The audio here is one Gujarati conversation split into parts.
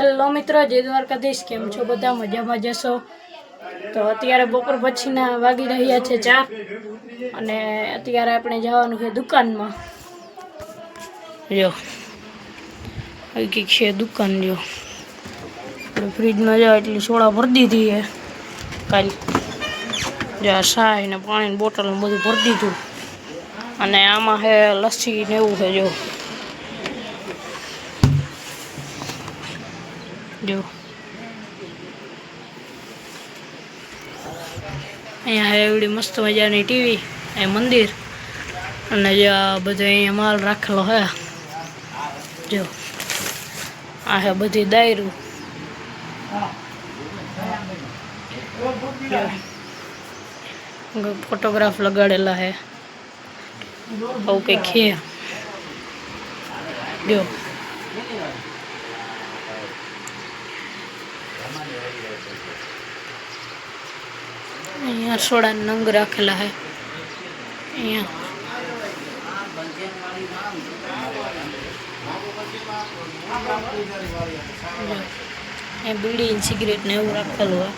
હેલો મિત્રો, જય દ્વારકાધીશ. કેમ છો બધા? મજામાં જશો? તો અત્યારે બપોર પછીના વાગી રહ્યા છે ચાર અને અત્યારે આપણે જવાનું છે દુકાનમાં. જો કંઈક છે દુકાન જો આપણે ફ્રીજમાં જાવ એટલી સોડા ભરી દીધી છે. કાલ જો આ શાહી ને પાણીની બોટલ બધું ભરી દીધું. અને આમાં છે લસ્સી ને એવું છે, જો. જો અહીંયા એવડી મસ્ત મજાની ટીવી એ મંદિર. અને જે આ બધો અહીંયા માલ રાખેલો હે. જો. આ હે બધી દાયરું. ફોટોગ્રાફ લગાડેલા હે. આવું કંઈક છે? જો. અહીંયા સોડા નંગ રાખેલા હે અહીંયા એ બીડી ને સિગરેટ ને એવું રાખેલું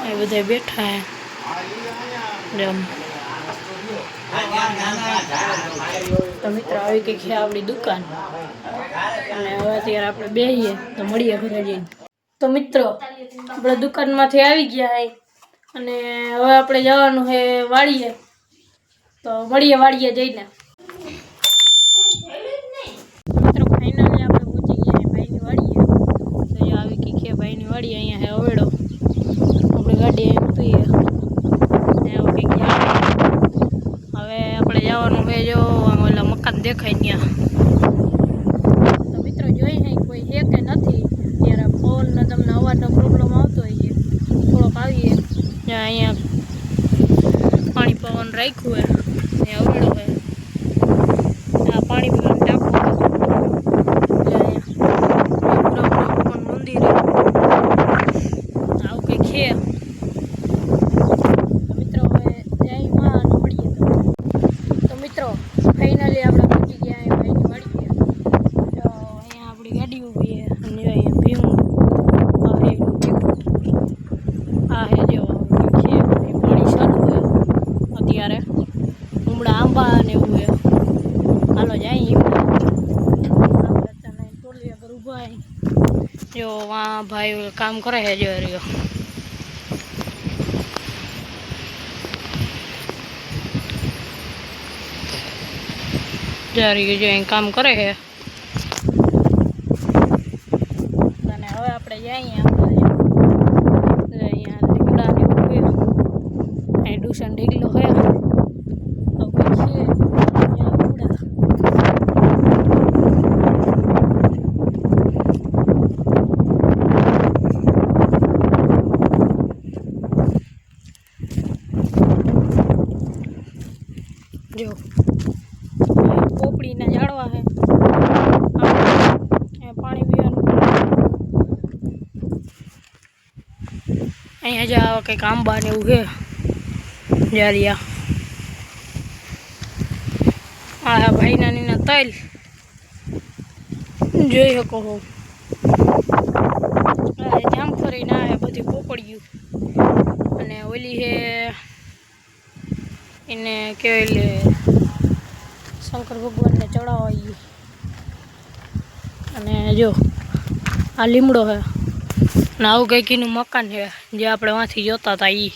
હે એ બધા બેઠા હે જેમ તો મિત્રો આવી કંઈક છે આપણી દુકાન અને હવે અત્યારે આપણે બેસીએ તો મળીએ ઘરે જઈને તો મિત્રો, આપણે દુકાનમાંથી આવી ગયા હે. અને હવે આપણે જવાનું છે વાડીએ. તો મળીએ વાડીએ જઈને. મિત્રો ફાઇનલી આપણે પહોંચી ગયા અહીંયા આવી છે ભાઈની વાડી, અહીંયા હે અવેડો. આપણે ગાડી છે. હવે આપણે જવાનું છે જો ઓલા મકાન દેખાય ત્યાં તો મિત્રો જોઈ નહીં કોઈ છે કે નથી ત્યારે ફોનનો તમને અવાજનો પ્રોબ્લેમ આવતો હોય છે થોડોક આવીએ જ્યાં અહીંયા પાણી પવન રાખ્યું હે ને અવેડો હે આ પાણી પીવાનું ટાંકો હે. એટલે અહીંયા પૂરા પૂરા ભગવાન મંદિર હે આવું કંઈક છે તો મિત્રો હવે જય માં મળીએ તો તો મિત્રો ફાઇનલી આપણે પહોંચી ગયા અહીં ભાઈની વાડીએ તો અહીંયા આપણી ગાડી ઊભી છે અને જો અહીંયા ભીમ આ હે આ હે જો છે એ પાણી ચાલુ છે અત્યારે ઉમડા આંબા ને એવું છે હાલો જાય ટોલી આગળ ઊભા જો વાં ભાઈ કામ કરે છે, જો રહ્યો. જારી જો કામ કરે છે. અને હવે આપણે જઈએ આપણે અહીંયા લીમડા ને એવું છે અહીં ડુશન ઢીગલો છે આવું કંઈક છે અહીંયા લીમડા જો અહીં પોપડીના ઝાડવા છે અહીંયા પાણી પીવાનું અહીંયા જ આવા કંઈક આંબા ને એવું છે. જારિયા આ ભાઈ નાનીના તલ. જોઈ શકો હો જામ જામફળી ના હે બધી પોપડ્યું. અને ઓલી હે એને કહેવાય લે, શંકર ભગવાનને ચડાવાઈ અને જો, આ લીમડો છે. અને આવું કંઈક એનું મકાન છે, જે આપણે વાંથી જોતા હતા એ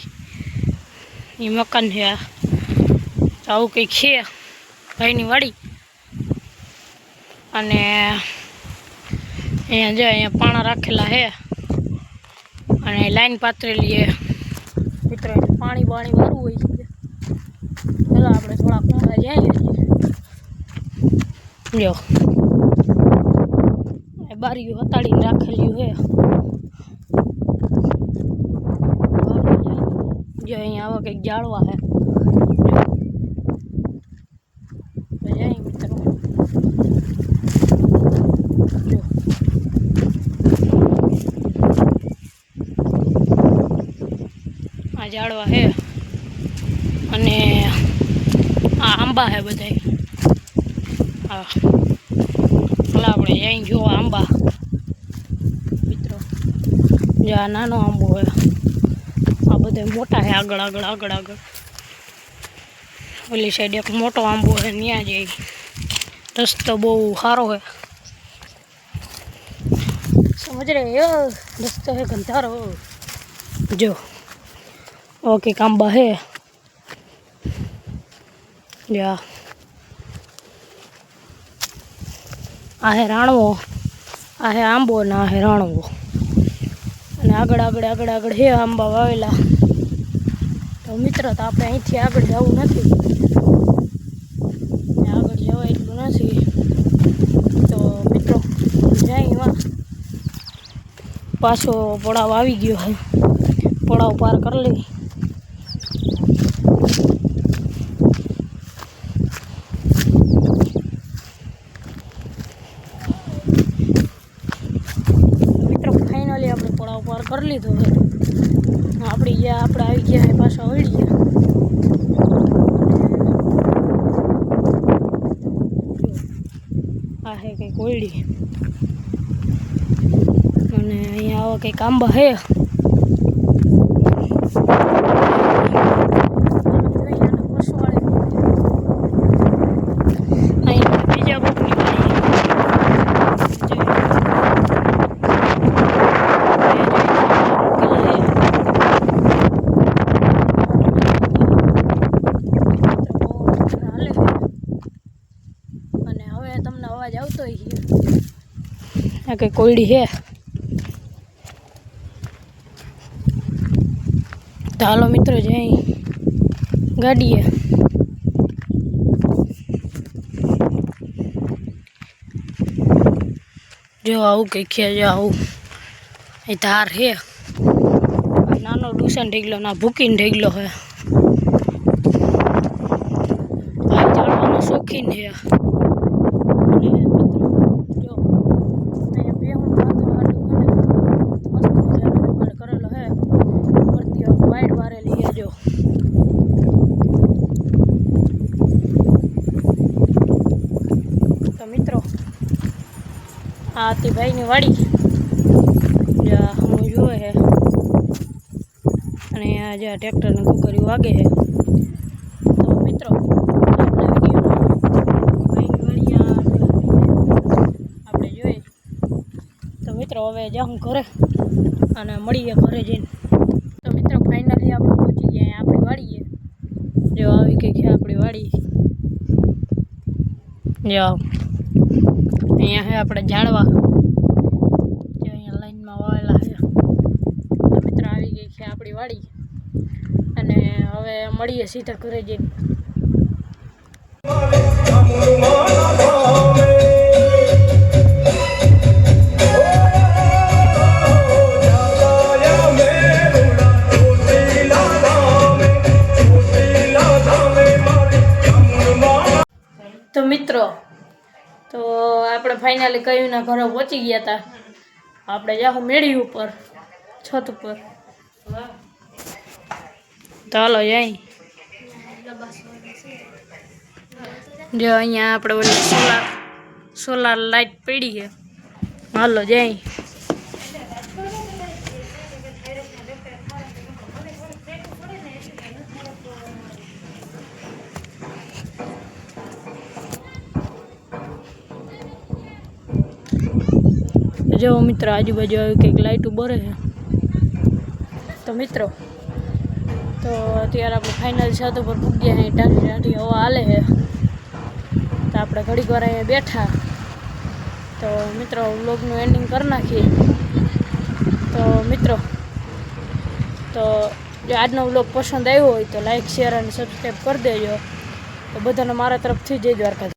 એ મકાન છે. આવું કંઈક છે, ભાઈની વાડી. અને અહીંયા જે અહીંયા પાણા રાખેલા છે. અને લાઈન પાથરેલી છે. મિત્રો પાણી બાણી વાળું હોય છે. ચાલો આપણે થોડા કોંડા જઈએ જો. બારીઓ હતાડીને રાખેલી છે. જો અહીંયા આવા કંઈક જાળવા છે આ ઝાડવા છે અને આ આંબા છે બધાય. હા. ભલા આપણે અહીં જો આંબા. મિત્રો, જે આ નાનો આંબો હોય બધા મોટા છે આગળ આગળ આગળ આગળ. ઓલી સાઈડ એક મોટો આંબો છે ત્યાં જઈ રસ્તો બહુ સારો છે. સમજ રે રસ્તો છે ગંધારો. જો ઓકે કાંબા હે જા આ હે રાણવો. આ હે આંબો ને આ હે રાણવો. અને આગળ આગળ આગળ આગળ હે આંબા વાવેલા તો મિત્ર, તો આપણે અહીંથી આગળ જવું નથી. આગળ જવા એટલું નથી. તો મિત્રો, જાય પાછો પડાવ આવી ગયો હોય પડાવ પાર કરી લઈ મિત્રો ફાઇનલી આપણે પડાવ પાર કરી લીધો છે આપણી ગયા આપણે આવી ગયા છે પાછા વળી ગયા આ હે કંઈક ઓયડી અને અહીંયા આવા કંઈક આંબા હે અહીંયા બીજા કોકની અને હવે તમને અવાજ આવતો હોય છે કંઈ કોયડી છે તો હાલો મિત્રો જઈ ગાડીએ. જો આવું કંઈક ખ્યા જો આવું. એ ધાર છે નાનો ડુસન ઢેગલો ના ભૂકીને ઢેગલો હે. શોખીન છે અને મિત્રો જો અહીંયા બેહું બાંધવા હાટું છે ને મસ્ત મજાનો જુગાડ કરેલો છે ઉપરથી વાઈડ વારેલી છે જો તો મિત્રો આ ભાઈની વાડી. હું જોવે છે. અને આ જ્યાં ટ્રેક્ટરને કુકર્યું વાગે છે. તો મિત્રો, આપણે જોઈએ. તો મિત્રો, હવે જાઉં ઘરે અને મળીએ ઘરે જઈને. તો મિત્રો ફાઇનલી આપણે પહોંચી ગયા આપણી વાડીએ. જો આવી કંઈક આપણી વાડી. જો અહીંયા છે આપણે ઝાડવા જે અહીંયા લાઈનમાં વાવેલા છે મિત્ર આવી ગઈ છે આપણી વાડી. અને હવે મળીએ સીધા ઘરે જઈને. ફાઇનલી કયુંના ઘરે પહોંચી ગયા હતા આપણે જાહું મેળી ઉપર, છત ઉપર. હાલો જઈ જો અહીંયા આપણે સોલાર સોલાર લાઈટ પડી છે. હાલો જઈ જો મિત્રો, આજુબાજુ આવી કંઈક લાઈટો બરે છે તો મિત્રો, તો અત્યારે આપણે ફાઇનલ છત ઉપર પૂગ્યા છે ટાઢી ટાઢી હવા હાલે છે. તો આપણે ઘડીક વાર અહીંયા બેઠા. તો મિત્રો વ્લોગનું એન્ડિંગ કરી નાખીએ. તો મિત્રો, તો જો આજનો વ્લોગ પસંદ આવ્યો હોય તો લાઈક શેર અને સબસ્ક્રાઈબ કરી દેજો. તો બધાને મારા તરફથી જય દ્વારકા